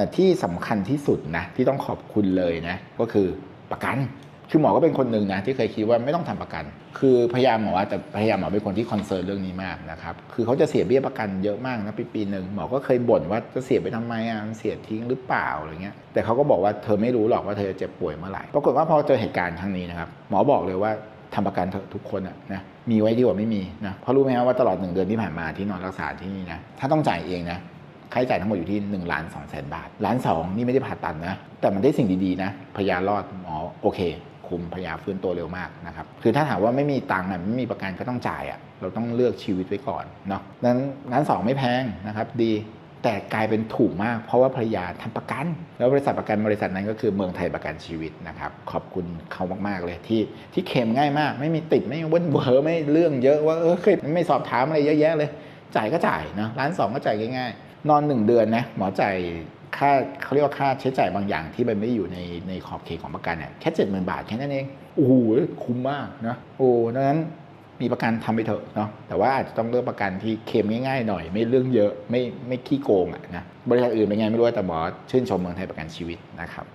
แต่ที่สำคัญที่สุดนะที่ต้องขอบคุณเลยนะก็คือประกัน คือหมอก็เป็นคนหนึ่งนะที่เคยคิดว่าไม่ต้องทำประกัน คือพยายามหมอว่าแต่พยายามหมอเป็นคนที่คอนเซิร์นเรื่องนี้มากนะครับคือเขาจะเสียเบี้ยประกันเยอะมากนะปีปีหนึ่งหมอก็เคยบ่นว่าจะเสียไปทำไมอะเสียทิ้งหรือเปล่าอะไรเงี้ยแต่เขาก็บอกว่าเธอไม่รู้หรอกว่าเธอจะเจ็บป่วยเมื่อไหร่ปรากฏว่าพอเจอเหตุการณ์ครั้งนี้นะครับหมอบอกเลยว่าทำประกันเถอะทุกคนอะนะมีไว้ดีกว่าไม่มีนะเพราะรู้ไหมว่าตลอดหนึ่งเดือนที่ผ่านมาที่นอนรักษาที่นี่นะถ้าต้องจ่ายเองนะ ค่าใช้จ่ายทั้งหมดอยู่ที่1นึ่งล้านสองแสนบาทล้านสองนี่ไม่ได้ผ่าตัดนะ แต่มันได้สิ่งดีๆนะพยารอดหมอโอเค คุมพยาฟื้นตัวเร็วมากนะครับคือถ้าถามว่าไม่มีตังค์อะไม่มีประกันก็ต้องจ่ายอะเราต้องเลือกชีวิตไว้ก่อนเนาะนั้นล้านสองไม่แพงนะครับดีแต่กลายเป็นถูกมากเพราะว่าภรรยาทำประกัน แล้วบริษัทประกันบริษัทนั้นก็คือเมืองไทยประกันชีวิตนะครับขอบคุณเขามากๆเลยที่ที่เค็มง่ายมาก ไม่มีติดไม่เว้นเวอร์ไม่เรื่องเยอะว่าเออเคยไม่สอบถามอะไรเยอะแยะเลย จ่ายก็จ่ายนะร้านสองก็จ่ายง่ายๆ นอนหนึ่งเดือนนะหมอจ่ายค่าเขาเรียกว่าค่าใช้จ่ายบางอย่างที่มันไม่อยู่ในในขอบเขตของประกันเนี่ยแค่เจ็ดหมื่นบาทแค่นั้นเองโอ้โหคุ้มมากนะโอ้ดังนั้นมีประกันทำไปเถอะเนาะแต่ว่าอาจจะต้องเลือกประกันที่เค็มง่ายๆหน่อย ไม่เรื่องเยอะไม่ไม่ขี้โกงอะนะบริษัทอื่นเป็นไงไม่รู้แต่หมอชื่นชมเมืองไทยประกันชีวิตนะครับ